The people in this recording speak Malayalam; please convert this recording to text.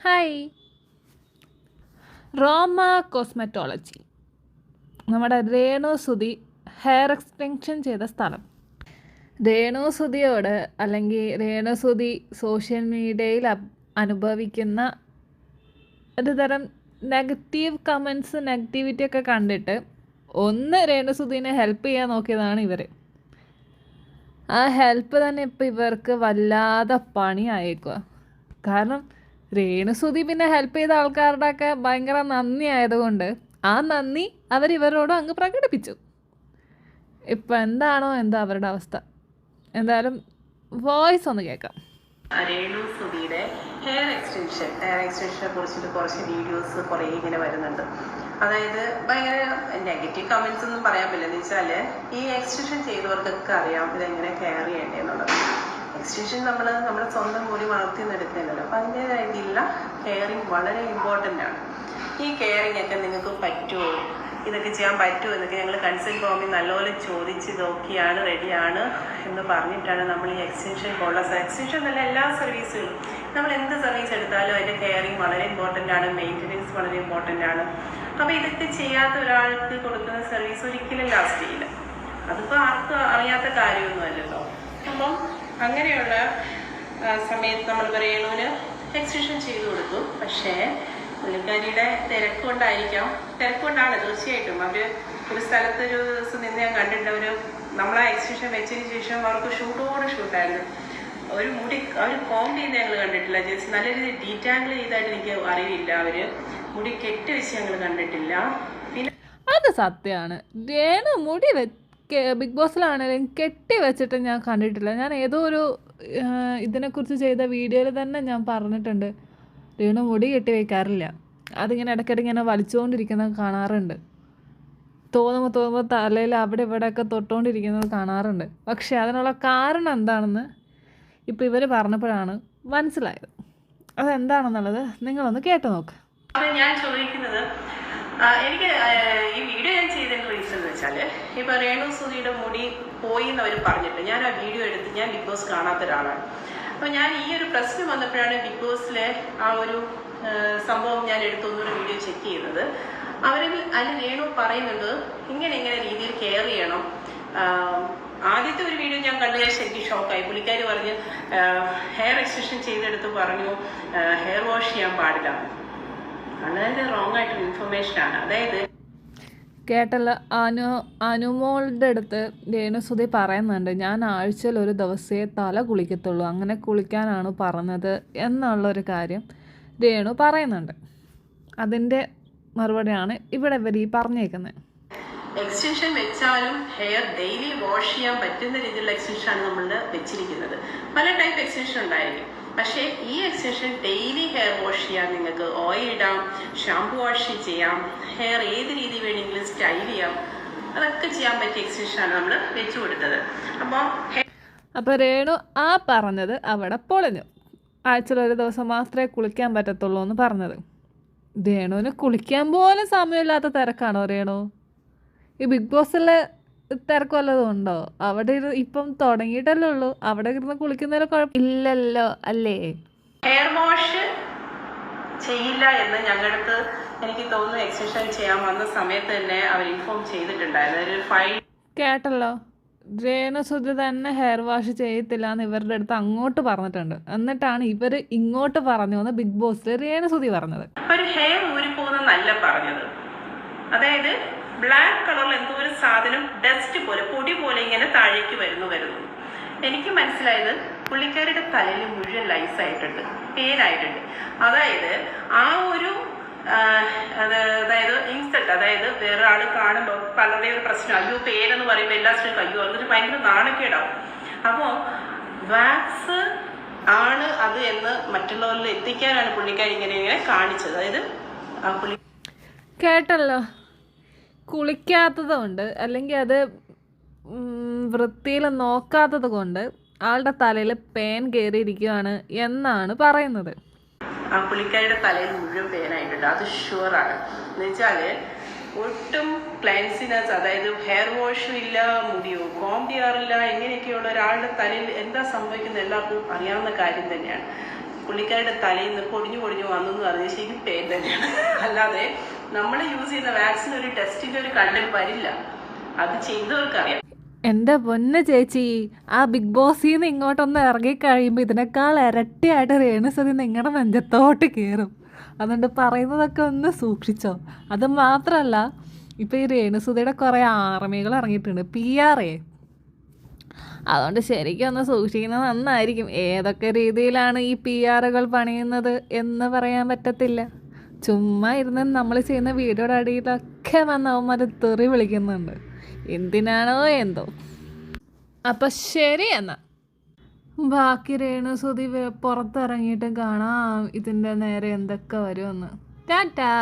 ഹായ് റോമ കോസ്മെറ്റോളജി നമ്മുടെ രേണു സുതി ഹെയർ എക്സ്റ്റെൻഷൻ ചെയ്ത സ്ഥലം. രേണു സുതിയോട് അല്ലെങ്കിൽ രേണു സുതി സോഷ്യൽ മീഡിയയിൽ അനുഭവിക്കുന്ന ഒരു തരം നെഗറ്റീവ് കമൻസ് നെഗറ്റിവിറ്റി ഒക്കെ കണ്ടിട്ട് ഒന്ന് രേണു സുധീനെ ഹെൽപ്പ് ചെയ്യാൻ നോക്കിയതാണ് ഇവർ ആ ഹെൽപ്പ് തന്നെ ഇപ്പം ഇവർക്ക് വല്ലാതെ പണിയായേക്കുക കാരണം രേണുസുതി പിന്നെ ഹെൽപ്പ് ചെയ്ത ആൾക്കാരുടെ ഒക്കെ ഭയങ്കര നന്ദി ആയതുകൊണ്ട് ആ നന്ദി അവരിവരോട് അങ്ങ് പ്രകടിപ്പിച്ചു. ഇപ്പൊ എന്താണോ എന്താ അവരുടെ അവസ്ഥ. എന്തായാലും വോയിസ് ഒന്ന് കേൾക്കാം. രേണു സുധിയുടെ ഹെയർ എക്സ്റ്റൻഷൻ ഹെയർ എക്സ്റ്റൻഷനെ കുറിച്ചിട്ട് കുറച്ച് വീഡിയോസ് കുറേ ഇങ്ങനെ വരുന്നുണ്ട്. അതായത് ഭയങ്കര നെഗറ്റീവ് കമന്റ്സ് ഒന്നും പറയാൻ പറ്റില്ല. എന്ന് വെച്ചാൽ ഈ എക്സ്റ്റൻഷൻ ചെയ്തവർക്കൊക്കെ അറിയാം ഇതെങ്ങനെ കെയർ ചെയ്യേണ്ടതെന്നുള്ളത് എക്സ്റ്റൻഷൻ നമ്മൾ നമ്മുടെ സ്വന്തം മുടി വളർത്തി എടുക്കുന്നുണ്ടല്ലോ അപ്പം അതിന്റെതായിട്ടുള്ള കെയറിങ് വളരെ ഇമ്പോർട്ടന്റ് ആണ്. ഈ കെയറിങ് ഒക്കെ നിങ്ങൾക്ക് പറ്റുമോ? ഇതൊക്കെ ചെയ്യാൻ പറ്റുമോ? എന്നൊക്കെ ഞങ്ങൾ കൺസൾട്ട് ഫോമിൽ നല്ലപോലെ ചോദിച്ച് നോക്കിയാണ് റെഡിയാണ് എന്ന് പറഞ്ഞിട്ടാണ് നമ്മൾ ഈ എക്സ്റ്റൻഷൻ പോലുള്ള എക്സ്റ്റൻഷൻ എന്നല്ല എല്ലാ സർവീസുകളും നമ്മൾ എന്ത് സർവീസ് എടുത്താലും അതിന്റെ കെയറിങ് വളരെ ഇമ്പോർട്ടന്റ് ആണ്. മെയിന്റനൻസ് വളരെ ഇമ്പോർട്ടന്റ് ആണ്. അപ്പോൾ ഇതൊക്കെ ചെയ്യാത്ത ഒരാൾക്ക് കൊടുക്കുന്ന സർവീസ് ഒരിക്കലും ലാസ്റ്റ് ചെയ്യില്ല. അതിപ്പോൾ ആർക്കും അറിയാത്ത കാര്യമൊന്നുമല്ലല്ലോ. അപ്പം അങ്ങനെയുള്ള സമയത്ത് നമ്മൾ പറയണൂന് എക്സ്റ്റൻഷൻ ചെയ്തു കൊടുത്തു. പക്ഷേ പുള്ളിക്കാരിയുടെ തിരക്കുകൊണ്ടായിരിക്കാം. തിരക്കുകൊണ്ടാണ് തീർച്ചയായിട്ടും. അവർ ഒരു സ്ഥലത്ത് ഒരു ദിവസം നിന്ന് ഞാൻ കണ്ടിട്ടുണ്ട്. അവർ നമ്മളാ എക്സ്റ്റൻഷൻ വെച്ചതിന് ശേഷം അവർക്ക് ഷൂട്ടോട് ഷൂട്ടായിരുന്നു. ഒരു മുടി അവർ കോം ചെയ്യുന്ന ഞങ്ങൾ കണ്ടിട്ടില്ല. ജസ്റ്റ് നല്ല രീതിയിൽ ഡീറ്റാങ്കിൾ ചെയ്തായിട്ട് എനിക്ക് അറിയില്ല. അവർ മുടി കെട്ടി വെച്ച് ഞങ്ങൾ കണ്ടിട്ടില്ല. പിന്നെ അത് സത്യമാണ് രേണു മുടി വെ കെ- ബിഗ് ബോസിലാണെങ്കിലും കെട്ടി വെച്ചിട്ട് ഞാൻ കണ്ടിട്ടില്ല. ഞാൻ ഏതോ ഒരു ഇതിനെക്കുറിച്ച് ചെയ്ത വീഡിയോയിൽ തന്നെ ഞാൻ പറഞ്ഞിട്ടുണ്ട്. രേണു മുടി കെട്ടി വയ്ക്കാറില്ല അതിങ്ങനെ ഇടയ്ക്കിടയ്ക്ക് ഇങ്ങനെ വലിച്ചുകൊണ്ടിരിക്കുന്നത് കാണാറുണ്ട്. തോന്നുമ്പോൾ തോന്നുമ്പോൾ തലയിൽ അവിടെ ഇവിടെയൊക്കെ തൊട്ടുകൊണ്ടിരിക്കുന്നത് കാണാറുണ്ട്. പക്ഷേ അതിനുള്ള കാരണം എന്താണെന്ന് ഇപ്പോൾ ഇവർ പറഞ്ഞപ്പോഴാണ് മനസ്സിലായത്. അതെന്താണെന്നുള്ളത് നിങ്ങളൊന്ന് കേട്ടു നോക്ക്. ഞാൻ ചോദിക്കുന്നത് എനിക്ക് ഈ വീഡിയോ ഞാൻ വെച്ചാൽ ഇപ്പോൾ രേണു സുധിയുടെ മുടി പോയി എന്ന് അവർ പറഞ്ഞിട്ട് ഞാൻ ആ വീഡിയോ എടുത്ത് ഞാൻ ബിഗ് ബോസ് കാണാത്ത ഒരാളാണ്. അപ്പോൾ ഞാൻ ഈ ഒരു പ്രശ്നം വന്നപ്പോഴാണ് ബിഗ് ബോസിലെ ആ ഒരു സംഭവം ഞാൻ എടുത്തൊന്നൊരു വീഡിയോ ചെക്ക് ചെയ്യുന്നത്. അവരിൽ അതിൽ രേണു പറയുന്നുണ്ട് ഇങ്ങനെ ഇങ്ങനെ രീതിയിൽ കെയർ ചെയ്യണം. ആദ്യത്തെ ഒരു വീഡിയോ ഞാൻ കണ്ടു. ഞാൻ ശരിക്കും ഷോക്കായി. പുള്ളിക്കാർ പറഞ്ഞ് ഹെയർ എക്സ്റ്റൻഷൻ ചെയ്തെടുത്ത് പറഞ്ഞു ഹെയർ വാഷ് ചെയ്യാൻ പാടില്ല. വളരെ റോങ് ആയിട്ടുള്ള ഇൻഫർമേഷൻ ആണ്. അതായത് കേട്ടല്ല. അനു അനുമോളുടെ അടുത്ത് രേണുസുതി പറയുന്നുണ്ട് ഞാൻ ആഴ്ചയിൽ ഒരു ദിവസമേ തല കുളിക്കത്തുള്ളൂ അങ്ങനെ കുളിക്കാനാണ് പറഞ്ഞത് എന്നുള്ളൊരു കാര്യം രേണു പറയുന്നുണ്ട്. അതിന്റെ മറുപടിയാണ് ഇവിടെ ഇവർ ഈ പറഞ്ഞേക്കുന്നത്. എക്സ്റ്റൻഷൻ വെച്ചാലും ഹെയർ ഡെയിലി വാഷ് ചെയ്യാൻ പറ്റുന്ന രീതിയിലുള്ള എക്സ്റ്റൻഷൻ ആണ് നമ്മൾ വെച്ചിരിക്കുന്നത്. പല ടൈപ്പ് എക്സ്റ്റൻഷൻ ഉണ്ടായിരിക്കും. പക്ഷേ ഈ എക്സ്റ്റൻഷൻ ഡെയിലി ഹെയർ വാഷ് ചെയ്യാൻ നിങ്ങൾക്ക് ഓയിൽ ഇടാം ഷാംപൂ വാഷ് ചെയ്യാം ഹെയർ ഏത് രീതി വേണമെങ്കിലും സ്റ്റൈൽ ചെയ്യാം. അതൊക്കെ ചെയ്യാൻ പറ്റിയ എക്സ്റ്റൻഷൻ ആണ് നമ്മൾ വെച്ചു കൊടുത്തത്. അപ്പോൾ അപ്പോൾ രേണു ആ പറഞ്ഞത് അവിടെ പൊളിഞ്ഞു. ആഴ്ചയിൽ ഒരു ദിവസം മാത്രമേ കുളിക്കാൻ പറ്റത്തുള്ളൂ എന്ന് പറഞ്ഞത്. രേണുവിന് കുളിക്കാൻ പോലും സമയമില്ലാത്ത തിരക്കാണോ രേണു? ഈ ബിഗ് ബോസിലെ തിരക്ക് വല്ലതും ഉണ്ടോ? അവിടെ ഇരുന്ന് ഇപ്പം തുടങ്ങിയിട്ടല്ലേ ഉള്ളൂ. അവിടെ ഇരുന്ന് കുളിക്കുന്നതിൽ കുഴപ്പമില്ലല്ലോ അല്ലേ? ഹെയർ വാഷ് ചെയ്യില്ല എന്ന് ഞങ്ങളടുത്ത് എനിക്ക് തോന്നുന്നു എക്സിബിഷൻ ചെയ്യാൻ വന്ന സമയത്ത് തന്നെ അവർ ഇൻഫോം ചെയ്തിട്ടുണ്ടായിരുന്നു. ഒരു ഫൈവ് കേട്ടല്ലോ. രേണുസുതി തന്നെ ഹെയർ വാഷ് ചെയ്യത്തില്ല എന്ന് ഇവരുടെ അടുത്ത് അങ്ങോട്ട് പറഞ്ഞിട്ടുണ്ട്. എന്നിട്ടാണ് ഇവർ ഇങ്ങോട്ട് പറഞ്ഞു എന്ന് ബിഗ് ബോസിൽ രേണസുധി പറഞ്ഞത്. ഒരു ഹെയർ ഊരിപ്പോകുന്നല്ല പറഞ്ഞത്. അതായത് ബ്ലാക്ക് കളറിൽ എന്തോ ഒരു സാധനം ഡസ്റ്റ് പോലെ പൊടി പോലെ ഇങ്ങനെ താഴേക്ക് വരുന്നു വരുന്നു. എനിക്ക് മനസ്സിലായത് പുള്ളിക്കാരുടെ തലയിൽ മുഴുവൻ ലൈസ് ആയിട്ടുണ്ട് പേനായിട്ടുണ്ട് അതായത് ആ ഒരു അതായത് ഇൻസൾട്ട് അതായത് വേറെ ആൾ കാണുമ്പോൾ പലരുടെയും ഒരു പ്രശ്നം അയ്യോ പേരെന്ന് പറയുമ്പോൾ എല്ലാ സ്ത്രീക്കും അയ്യോ അതൊരു ഭയങ്കര നാണക്കേടാവും. അപ്പോൾ വാക്സ് ആണ് അത് എന്ന് മറ്റുള്ളവരിൽ എത്തിക്കാനാണ് പുള്ളിക്കാരി ഇങ്ങനെ ഇങ്ങനെ കാണിച്ചത്. അതായത് ആ പുള്ളി കേട്ടല്ലോ. കുളിക്കാത്തത് കൊണ്ട് അല്ലെങ്കിൽ അത് വൃത്തിയിൽ നോക്കാത്തത് കൊണ്ട് ആളുടെ തലയിൽ പേൻ കയറിയിരിക്കുകയാണ് എന്നാണ് പറയുന്നത്. ആ പുള്ളിക്കാരിയുടെ തലയിൽ മുഴുവൻ പേനായിട്ടുണ്ട് അത് ഷുവറാണ് എന്ന് വെച്ചാൽ ഒട്ടും ക്ലൈൻസിനസ് അതായത് ഹെയർ വാഷും ഇല്ല മുടിയോ കോം ചെയ്യാറില്ല ഇങ്ങനെയൊക്കെയുള്ള ഒരാളുടെ തലയിൽ എന്താ സംഭവിക്കുന്നത് എല്ലാവർക്കും അറിയാവുന്ന കാര്യം തന്നെയാണ്. പുള്ളിക്കാരുടെ തലയിൽ നിന്ന് പൊടിഞ്ഞു പൊടിഞ്ഞു വന്നു എന്ന് പറഞ്ഞാൽ ശരി പേൻ തന്നെയാണ്. അല്ലാതെ നമ്മൾ യൂസ് ചെയ്യുന്ന വാക്സിൻ ഒരു ടെസ്റ്റിന്റെ ഒരു കണ്ടന്റ് വരില്ല. അത് ചെയ്തവർക്കറിയാം. എന്റെ പൊന്ന് ചേച്ചി ആ ബിഗ് ബോസിൽ നിന്ന് ഇങ്ങോട്ടൊന്ന് ഇറങ്ങി കഴിയുമ്പോൾ ഇതിനേക്കാൾ ഇരട്ടിയായിട്ട് രേണുസതി നിങ്ങളുടെ നെഞ്ചത്തോട്ട് കയറും അതുകൊണ്ട് പറയുന്നതൊക്കെ ഒന്ന് സൂക്ഷിച്ചോ. അത് മാത്രമല്ല ഇപ്പോൾ ഈ രേണുസുതിയുടെ കുറേ ആർമികൾ ഇറങ്ങിയിട്ടുണ്ട്. പി ആർ എ അതുകൊണ്ട് ശരിക്കും ഒന്ന് സൂക്ഷിക്കുന്നത് നന്നായിരിക്കും. ഏതൊക്കെ രീതിയിലാണ് ഈ പി ആറുകൾ പണിയുന്നത് എന്ന് പറയാൻ പറ്റത്തില്ല. ചുമ്മാ ഇരുന്ന് നമ്മൾ ചെയ്യുന്ന വീഡിയോയുടെ അടിയിലൊക്കെ വന്ന് അവന്മാർ തെറി വിളിക്കുന്നുണ്ട്. എന്തിനാണോ എന്തോ. അപ്പം ശരി എന്നാ. ബാക്കി രേണുസുതി സുതി പുറത്തിറങ്ങിയിട്ട് കാണാം. ഇതിന്റെ നേരെ എന്തൊക്കെ വരുമെന്ന്. ടാറ്റാ.